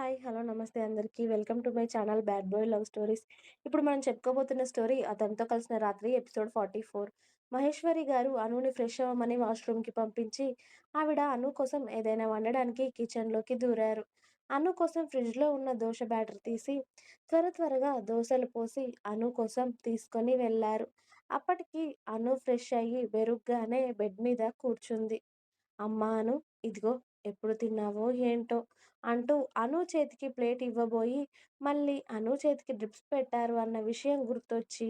Hi. Hello. నమస్తే అందరికీ. Welcome to my channel 'bad boy love stories'. ఇప్పుడు మనం చెప్పుకోబోతున్న స్టోరీ 'అతనితో కలిసిన రాత్రి' ఎపిసోడ్ 44. మహేశ్వరి గారు అనుని ఫ్రెష్ అవ్వమని వాష్‌రూమ్‌కి పంపించి, ఆవిడ అను కోసం ఏదైనా వండడానికి కిచెన్‌లోకి దూరారు. అను కోసం ఫ్రిడ్జ్‌లో ఉన్న దోశ బ్యాటర్ తీసి, త్వర త్వరగా దోశలు పోసి అను కోసం తీసుకొని వెళ్ళారు అప్పటికి అను ఫ్రెష్ అయ్యి బెరుగ్గానే బెడ్ మీద కూర్చుంది. అమ్మాను ఇదిగో ఎప్పుడు తిన్నావో ఏంటో? అంటూ అను చేతికి ప్లేట్ ఇవ్వబోయి, మళ్ళీ అను చేతికి డ్రిప్స్ పెట్టారు అన్న విషయం గుర్తొచ్చి,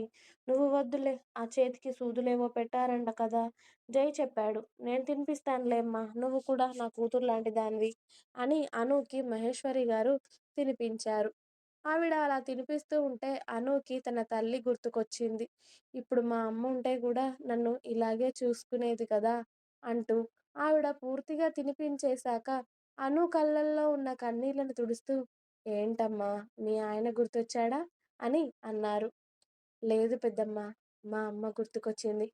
నువ్వు వద్దులే ఆ చేతికి సూదులేవో పెట్టారంట కదా! జై చెప్పాడు. నేను తినిపిస్తానులేమ్మా నువ్వు కూడా నా కూతురులాంటి దానివి అని అనుకి మహేశ్వరి గారు తినిపించారు. ఆవిడ అలా తినిపిస్తూ ఉంటే అనుకి తన తల్లి గుర్తుకొచ్చింది. ఇప్పుడు మా అమ్మ ఉంటే కూడా నన్ను ఇలాగే చూసుకునేది కదా! అంటూ ఆవిడ పూర్తిగా తినిపించేశాక అను కళ్ళల్లో ఉన్న కన్నీళ్ళను తుడుస్తూ ఏంటమ్మా మీ ఆయన గుర్తొచ్చాడా? అని అన్నారు. లేదు పెద్దమ్మా మా అమ్మ గుర్తుకొచ్చింది.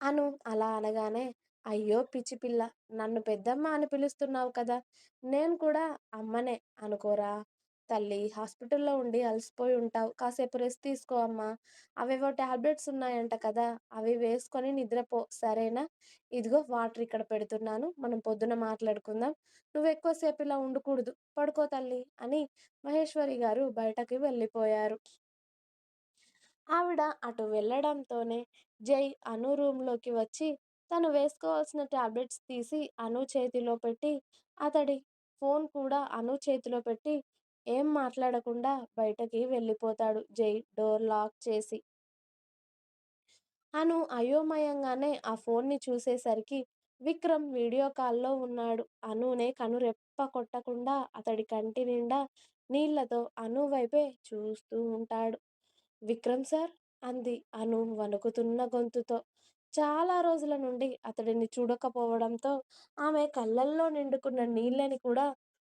అను అలా అనగానే అయ్యో పిచ్చిపిల్ల నన్ను పెద్దమ్మ అని పిలుస్తున్నావు కదా! నేను కూడా అమ్మనే అనుకోరా! తల్లి హాస్పిటల్లో ఉండి అలసిపోయి ఉంటావు. కాసేపు రెస్ట్ తీసుకో అమ్మా! అవేవో ట్యాబ్లెట్స్ ఉన్నాయంట కదా! అవి వేసుకొని నిద్రపో సరేనా? ఇదిగో వాటర్ ఇక్కడ పెడుతున్నాను. మనం పొద్దున మాట్లాడుకుందాం. నువ్వు ఎక్కువసేపు ఇలా ఉండకూడదు. పడుకో తల్లి అని మహేశ్వరి గారు బయటకి వెళ్ళిపోయారు. ఆవిడ అటు వెళ్ళడంతోనే జై అను రూమ్‌లోకి వచ్చి తను వేసుకోవాల్సిన టాబ్లెట్స్ తీసి అను చేతిలో పెట్టి, అతడి ఫోన్ కూడా అను చేతిలో పెట్టి ఏం మాట్లాడకుండా బయటకి వెళ్ళిపోతాడు జై డోర్ లాక్ చేసి. అను అయోమయంగానే ఆ ఫోన్ని చూసేసరికి విక్రమ్ వీడియో కాల్లో ఉన్నాడు. అనునే కనురెప్ప కొట్టకుండా అతడి కంటి నిండా నీళ్ళతో అను వైపే చూస్తూ ఉంటాడు. విక్రమ్ సార్ అంది అను వణుకుతున్న గొంతుతో. చాలా రోజుల నుండి అతడిని చూడకపోవడంతో ఆమె కళ్ళల్లో నిండుకున్న నీళ్ళని కూడా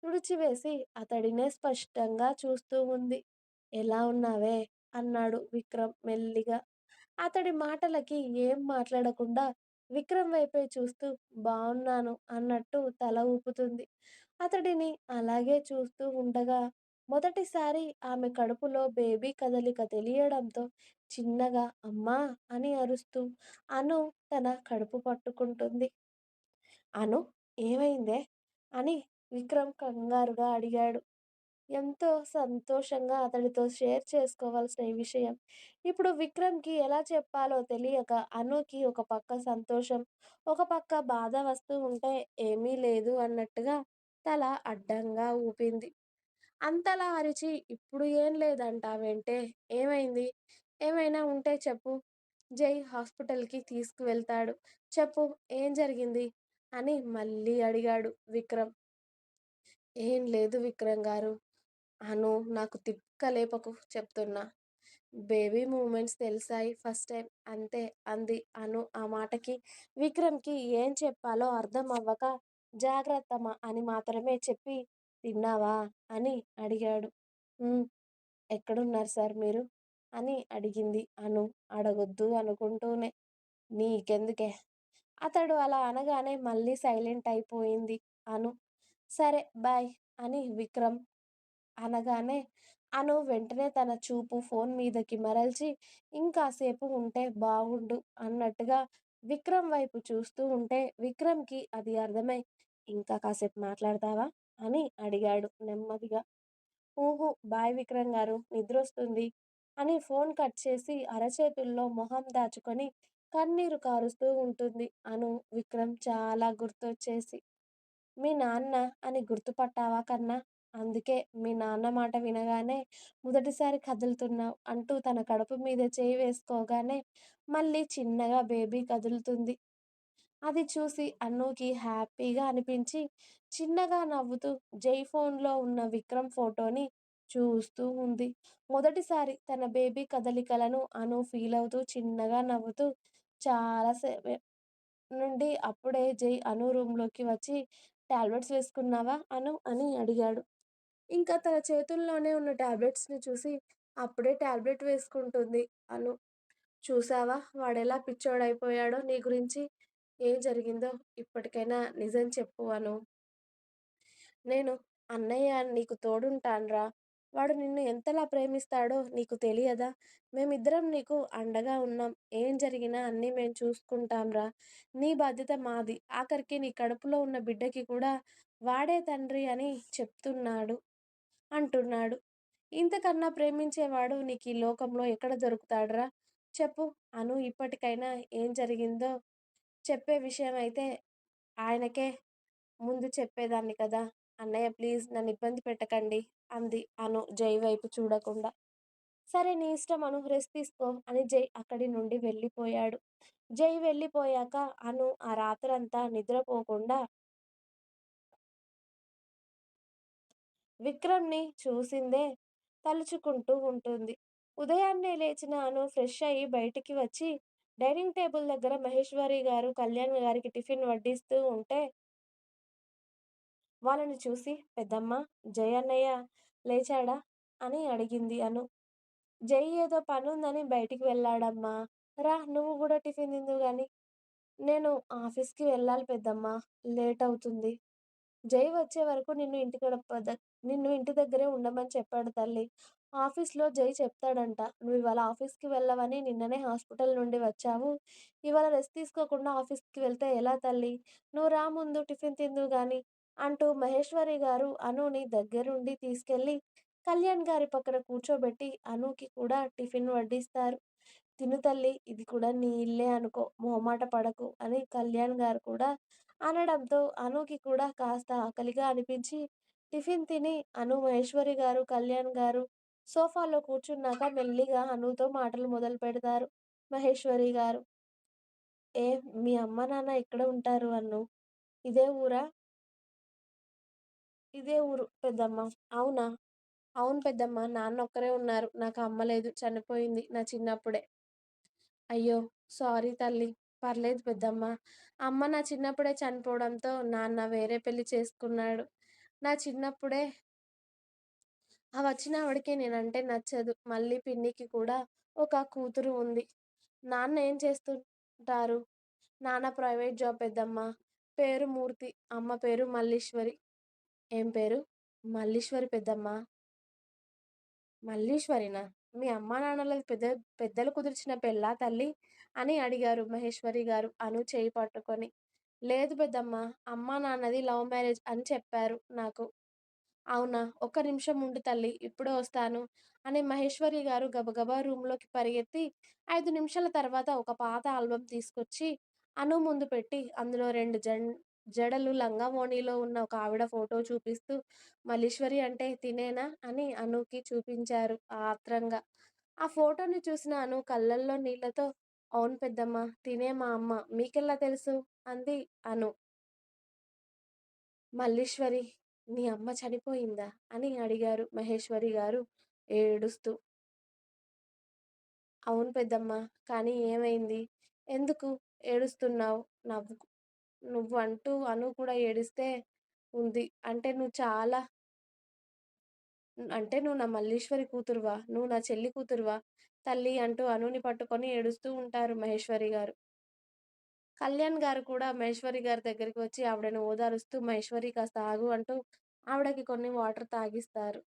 తుడిచివేసి అతడినే స్పష్టంగా చూస్తూ ఉంది. ఎలా ఉన్నావే? అన్నాడు విక్రమ్ మెల్లిగా. అతడి మాటలకి ఏం మాట్లాడకుండా విక్రమ్ వైపే చూస్తూ బాగున్నాను అన్నట్టు తల ఊపుతుంది. అతడిని అలాగే చూస్తూ ఉండగా మొదటిసారి ఆమె కడుపులో బేబీ కదలిక తెలియడంతో చిన్నగా అమ్మా అని అరుస్తూ అను తన కడుపు పట్టుకుంటుంది. అను ఏమైందే? అని విక్రమ్ కంగారుగా అడిగాడు. ఎంతో సంతోషంగా అతడితో షేర్ చేసుకోవాల్సిన ఈ విషయం ఇప్పుడు విక్రమ్‌కి ఎలా చెప్పాలో తెలియక అనుకి ఒక పక్క సంతోషం, ఒక పక్క బాధ వస్తూ ఉంటే ఏమీ లేదు అన్నట్టుగా తల అడ్డంగా ఊపింది. అంతలా అరిచి ఇప్పుడు ఏం లేదంటావేంటే ఏమైంది? ఏమైనా ఉంటే చెప్పు. జై హాస్పిటల్‌కి తీసుకువెళ్తాడు. చెప్పు ఏం జరిగింది? అని మళ్ళీ అడిగాడు విక్రమ్. ఏం లేదు విక్రమ్ గారు అను నాకు తిక్క లేపకు చెప్తున్నా. బేబీ మూమెంట్స్ తెలిసాయి ఫస్ట్ టైం అంతే అంది అను ఆ మాటకి విక్రమ్‌కి ఏం చెప్పాలో అర్థం అవ్వక జాగ్రత్తమా అని మాత్రమే చెప్పి తిన్నావా? అని అడిగాడు. ఎక్కడున్నారు సార్ మీరు? అని అడిగింది అను అడగొద్దు అనుకుంటూనే. నీకెందుకే? అతడు అలా అనగానే మళ్ళీ సైలెంట్ అయిపోయింది అను. సరే బాయ్ అని విక్రమ్ అనగానే అను వెంటనే తన చూపు ఫోన్ మీదకి మరల్చి ఇంకాసేపు ఉంటే బాగుండు అన్నట్టుగా విక్రమ్ వైపు చూస్తూ ఉంటే విక్రమ్‌కి అది అర్థమై ఇంకా కాసేపు మాట్లాడతావా? అని అడిగాడు నెమ్మదిగా. ఊహు బాయ్ విక్రమ్ గారు నిద్ర వస్తుంది అని ఫోన్ కట్ చేసి అరచేతుల్లో మొహం దాచుకొని కన్నీరు కారుస్తూ ఉంటుంది అను విక్రమ్ చాలా గుర్తొచ్చేసి. మీ నాన్న అని గుర్తుపట్టావా కన్నా? అందుకే మీ నాన్న మాట వినగానే మొదటిసారి కదులుతున్నావు అంటూ తన కడుపు మీద చేయి వేసుకోగానే మళ్ళీ చిన్నగా బేబీ కదులుతుంది. అది చూసి అనుకి హ్యాపీగా అనిపించి చిన్నగా నవ్వుతూ జై ఫోన్‌లో ఉన్న విక్రమ్ ఫోటోని చూస్తూ ఉంది. మొదటిసారి తన బేబీ కదలికలను అను ఫీల్ అవుతూ చిన్నగా నవ్వుతూ చాలా నుండి అప్పుడే జై అను రూమ్‌లోకి వచ్చి టాబ్లెట్స్ వేసుకున్నావా అను అని అడిగాడు. ఇంకా తన చేతుల్లోనే ఉన్న టాబ్లెట్స్‌ని చూసి అప్పుడే టాబ్లెట్ వేసుకుంటుంది అను. చూసావా వాడెలా పిచ్చోడైపోయాడో నీ గురించి? ఏం జరిగిందో ఇప్పటికైనా నిజం చెప్పు అను. నేను అన్నయ్య నీకు తోడుంటానురా. వాడు నిన్ను ఎంతలా ప్రేమిస్తాడో నీకు తెలియదా? మేమిద్దరం నీకు అండగా ఉన్నాం. ఏం జరిగినా అన్నీ మేము చూసుకుంటాంరా. నీ బాధ్యత మాది. ఆఖరికి నీ కడుపులో ఉన్న బిడ్డకి కూడా వాడే తండ్రి అని చెప్తున్నాడు అంటున్నాడు. ఇంతకన్నా ప్రేమించేవాడు నీకు ఈ లోకంలో ఎక్కడ దొరుకుతాడురా? చెప్పు అను ఇప్పటికైనా ఏం జరిగిందో చెప్పే విషయం అయితే ఆయనకే ముందు చెప్పేదాన్ని కదా! అన్నయ్య ప్లీజ్ నన్ను ఇబ్బంది పెట్టకండి అంది అను జై వైపు చూడకుండా. సరే నీ ఇష్టం అను రెస్ట్ తీసుకో అని జై అక్కడి నుండి వెళ్ళిపోయాడు. జై వెళ్ళిపోయాక అను ఆ రాత్రంతా నిద్రపోకుండా విక్రమ్ని చూసిందే తలుచుకుంటూ ఉంటుంది. ఉదయాన్నే లేచిన అను ఫ్రెష్ అయి బయటికి వచ్చి డైనింగ్ టేబుల్ దగ్గర మహేశ్వరి గారు కళ్యాణ్ గారికి టిఫిన్ వడ్డిస్తూ ఉంటే వాళ్ళని చూసి పెద్దమ్మ జై అన్నయ్య లేచాడా? అని అడిగింది అను. జై ఏదో పనుందని బయటికి వెళ్ళాడమ్మా. రా నువ్వు కూడా టిఫిన్ తిందు గాని నేను ఆఫీస్కి వెళ్ళాలి పెద్దమ్మా లేటవుతుంది. జై వచ్చే వరకు నిన్ను ఇంటిగడప నిన్ను ఇంటి దగ్గరే ఉండమని చెప్పాడు తల్లి ఆఫీస్లో జై చెప్తాడంట. నువ్వు ఇవాళ ఆఫీస్కి వెళ్ళవని నిన్ననే హాస్పిటల్ నుండి వచ్చావు. ఇవాళ రెస్ట్ తీసుకోకుండా ఆఫీస్కి వెళ్తే ఎలా తల్లి నువ్వు రా ముందు టిఫిన్ తిందు కానీ అంటూ మహేశ్వరి గారు అనుని దగ్గరుండి తీసుకెళ్ళి కళ్యాణ్ గారి పక్కన కూర్చోబెట్టి అనుకి కూడా టిఫిన్ వడ్డిస్తారు. తిను తల్లి ఇది కూడా నీ ఇల్లే అనుకో మొహమాట పడకు అని కళ్యాణ్ గారు కూడా అనడంతో అనుకి కూడా కాస్త ఆకలిగా అనిపించి టిఫిన్ తిని అను మహేశ్వరి గారు కళ్యాణ్ గారు సోఫాలో కూర్చున్నాక మెల్లిగా అనుతో మాటలు మొదలు పెడతారు మహేశ్వరి గారు ఏ మీ అమ్మ నాన్న ఎక్కడ ఉంటారు అన్నూ? ఇదే ఊరా? ఇదే ఊరు పెద్దమ్మ అవునా? అవును పెద్దమ్మ నాన్న ఒక్కరే ఉన్నారు. నాకు అమ్మ లేదు. చనిపోయింది నా చిన్నప్పుడే. అయ్యో! సారీ తల్లి పర్లేదు పెద్దమ్మ అమ్మ నా చిన్నప్పుడే చనిపోవడంతో నాన్న వేరే పెళ్ళి చేసుకున్నాడు. నా చిన్నప్పుడే ఆ వచ్చినావిడకి నేనంటే నచ్చదు. మళ్ళీ పిన్నికి కూడా ఒక కూతురు ఉంది. నాన్న ఏం చేస్తుంటారు? నాన్న ప్రైవేట్ జాబ్ పెద్దమ్మ పేరు మూర్తి. అమ్మ పేరు మల్లీశ్వరి. ఏం పేరు? మల్లీశ్వరి పెద్దమ్మ మల్లీశ్వరినా? మీ అమ్మానాన్నలది పెద్ద పెద్దలు కుదిర్చిన పెళ్ళా తల్లి అని అడిగారు మహేశ్వరి గారు అను చేయి పట్టుకొని. లేదు పెద్దమ్మ అమ్మా నాన్నది లవ్ మ్యారేజ్ అని చెప్పారు నాకు. అవునా? ఒక్క నిమిషం ఉండు తల్లి ఇప్పుడే వస్తాను అని మహేశ్వరి గారు గబగబా రూంలోకి పరిగెత్తి ఐదు నిమిషాల తర్వాత ఒక పాత ఆల్బమ్ తీసుకొచ్చి అను ముందు పెట్టి అందులో రెండు జం జడలు లంగామోణిలో ఉన్న ఒక ఆవిడ ఫోటో చూపిస్తూ మల్లీశ్వరి అంటే తినేనా అని అనుకి చూపించారు ఆత్రంగా. ఆ ఫోటోని చూసిన అను కళ్ళల్లో నీళ్ళతో అవును పెద్దమ్మ తినే మా అమ్మ. మీకెలా తెలుసు? అంది అను. మల్లీశ్వరి నీ అమ్మ చనిపోయిందా? అని అడిగారు మహేశ్వరి గారు ఏడుస్తూ. అవును పెద్దమ్మ కానీ ఏమైంది? ఎందుకు ఏడుస్తున్నావు నవ్వు నువ్వు అంటూ అను కూడా ఏడిస్తే ఉంది. అంటే నువ్వు చాలా అంటే నువ్వు నా మల్లీశ్వరి కూతురువా? నువ్వు నా చెల్లి కూతురువా తల్లీ అంటూ అనుని పట్టుకొని ఏడుస్తూ ఉంటారు మహేశ్వరి గారు కళ్యాణ్ గారు కూడా మహేశ్వరి గారి దగ్గరికి వచ్చి ఆవిడని ఓదారుస్తూ మహేశ్వరి కాస్త ఆగు అంటూ ఆవిడకి కొన్ని వాటర్ తాగిస్తారు.